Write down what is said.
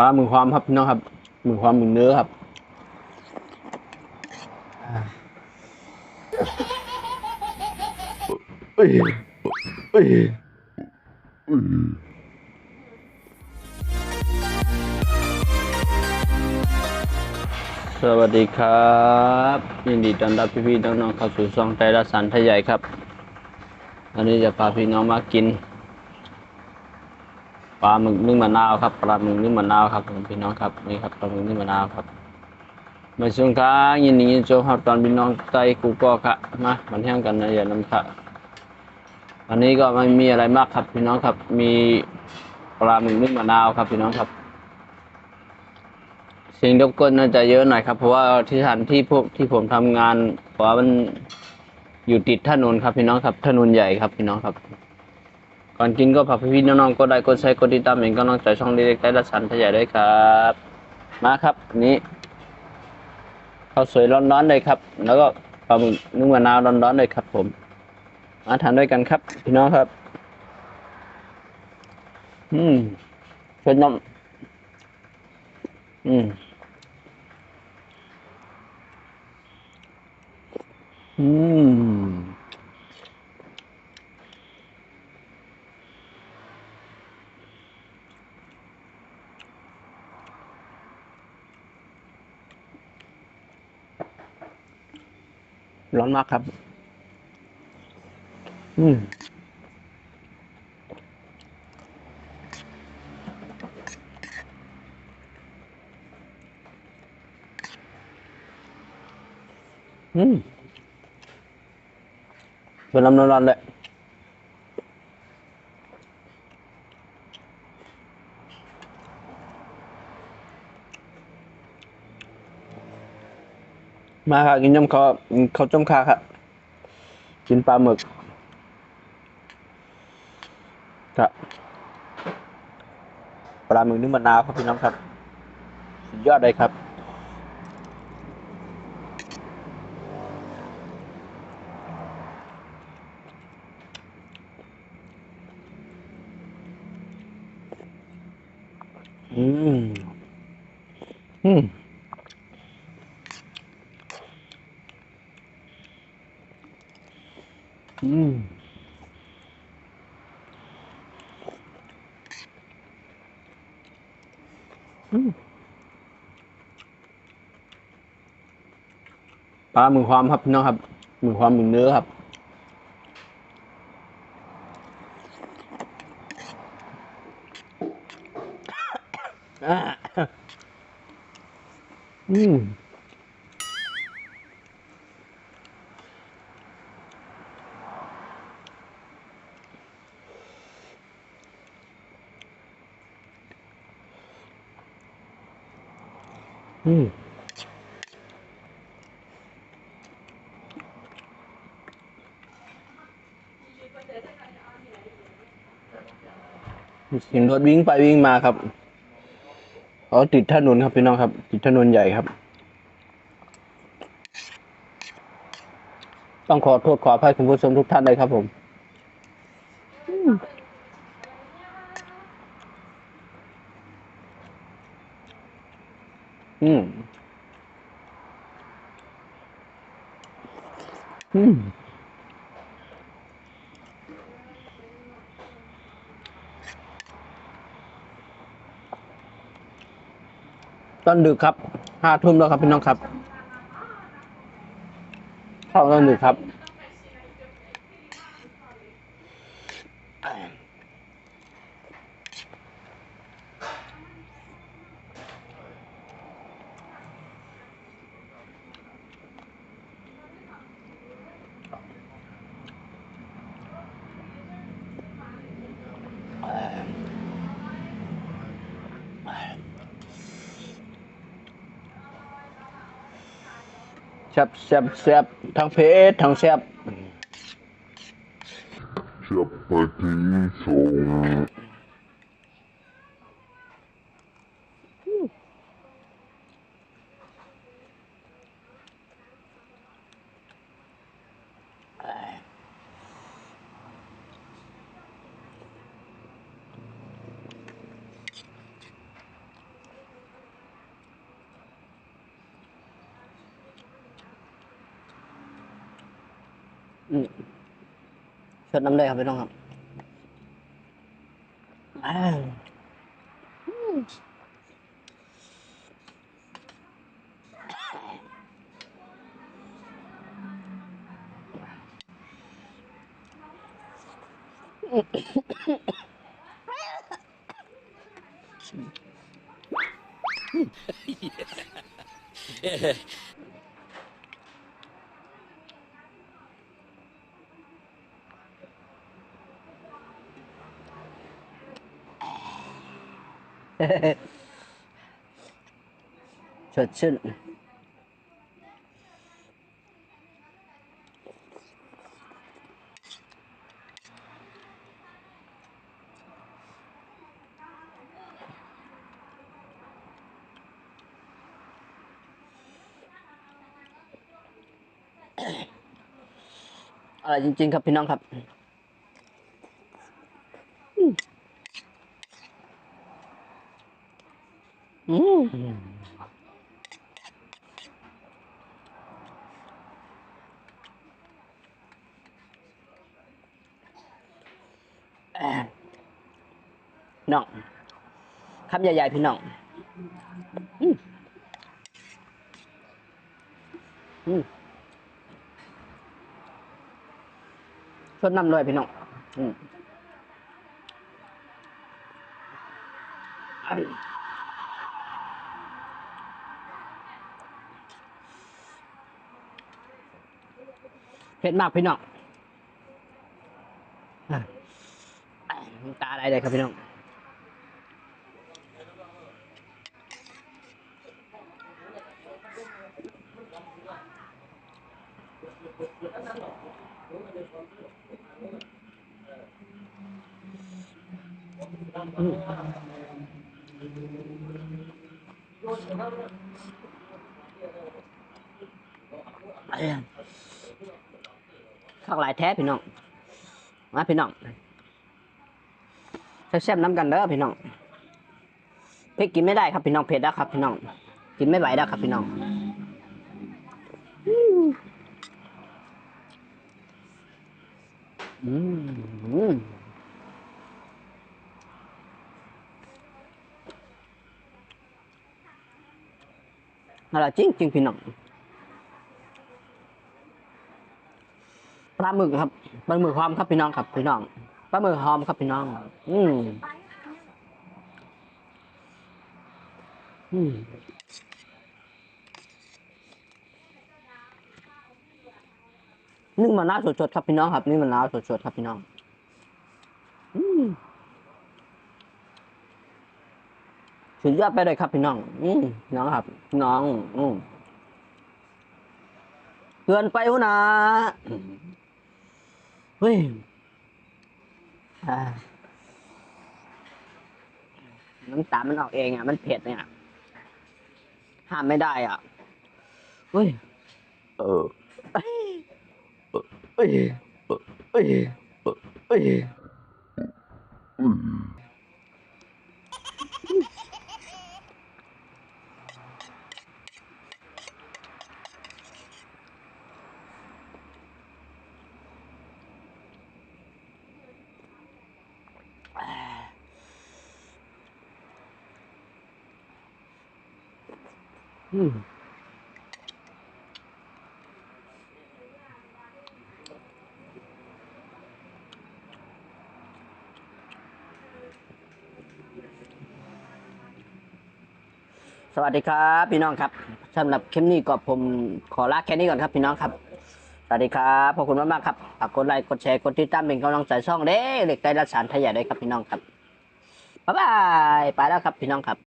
ลาหมึกความครับพี่น้องครับหมึกความหมึกเนื้อครับเอ้ยเอ้ยสวัสดีครับยินดีต้อนรับพี่ๆน้องๆเข้าสู่ช่องไทยรัฐสันทยใหญ่ครับวันนี้จะพาพี่น้องมากิน ปลาหมึกนึ่งมะนาวครับปลาหมึกนึ่งมะนาวครับพี่น้องครับนี่ครับปลาหมึกนึ่งมะนาวครับมาช่วงค้ายินดียินโจครับตอนพี่น้องใจกูก็ค่ะมามันแห้งกันนะอย่าน้ำค่ะวันนี้ก็ไม่มีอะไรมากครับพี่น้องครับ มีปลาหมึกนึ่งมะนาวครับพี่น้องครับสียงรบกวนน่าจะเยอะหน่อยครับ เพราะว่าที่สถานที่พวกที่ผมทำงานเพราะว่ามันอยู่ติดถนนครับพี่น้องครับถนนใหญ่ครับพี่น้องครับ ก่อนกินก็ฝากพี่ๆน้องๆก็ได้กดใช้กดติดตามเองก็น้องใจช่องเล็กๆได้ละสันทยายด้วยครับ มาครับนี้ข้าวสวยร้อนๆเลยครับ แล้วก็ปลาหมึกนึ่งมะนาวร้อนๆเลยครับ ผม มาทานด้วยกันครับ พี่น้องครับ อืมเป็นน้ำอืมอืม ร้อนมากครับ อืมอืมเป็นลำนอนเลย มาค่ะกินยำคอข้าจ้มคาครับกินปลาหมึกครับปลาหมึกนึ่งมะนาวครับพี่น้องครับสุดยอดเลยครับอืมอืม อืมปลาหมึกความครับพี่น้องครับหมึกความหมึกเนื้อครับอืม อืมเห็นรถวิ่งไปวิ่งมาครับอ๋อติดถนนครับพี่น้องครับ ติดถนนใหญ่ครับ ต้องขอโทษขออภัยคุณผู้ชมทุกท่านเลยครับผม อืม อืม ตอนดึกครับ ห้าทุ่มแล้วครับพี่น้องครับ เข้าตอนดึกครับ แซบแซบแซบทั้งเพชรทั้งแซบ Chapati song ไปทิ้งส่ง อ อืม ชดน้ำเลยครับพี่น้องครับอ้าวอืม สดชื่นอะไรจริง ๆ ครับพี่น้องครับ อืมแอะพี่ น้องคำใหญ่ๆพี่น้องอืมอืมชดน้ำเลยพี่น้องอืมอ้าย เผ็ดมากพี่น้องตาอะไรเลยครับพี่น้องเอ้ย ข้างหลายแท้พี่น้องมาพี่น้องแซ่บๆน้ำกันเด้อพี่น้องเผ็ดกินไม่ได้ครับพี่น้องเผ็ดนะครับ พี่น้อง กินไม่ไหวแล้วครับ พี่น้องอืมอืมอืมอร่อยจริงจริงพี่น้อง ปลาหมึกครับปลาหมึกหอมครับพี่น้องครับพี่น้องปลาหมึกหอมครับพี่น้อง อืมอืมนึ่งมะนาวสดๆครับพี่น้องครับนึ่มะนาวสดๆครับพี่น้อง อืมสุดยอดไปเลยครับพี่น้อง อืมน้องครับ น้อง อืมเกินไปวนะ เฮ้ยอ่าน้ำตาลมันออกเองอะ มันเผ็ดเนี่ยห้ามไม่ได้อะเฮ้ยเออเอ้ยเอ้ยเอ้ยเอ้ยอืม สวัสดีครับ พี่น้องครับสำหรับคลิปนี้ก็ผมขอลาแค่นี้ก่อนครับ พี่น้องครับ สวัสดีครับขอบคุณมากๆครับฝากกดไลค์กดแชร์กดติดตามเป็นกำลังใจช่องเด้เด็กใต้รักษาไทยใหญ่ด้วยครับพี่น้องครับบ๊ายบายไปแล้วครับพี่น้องครับ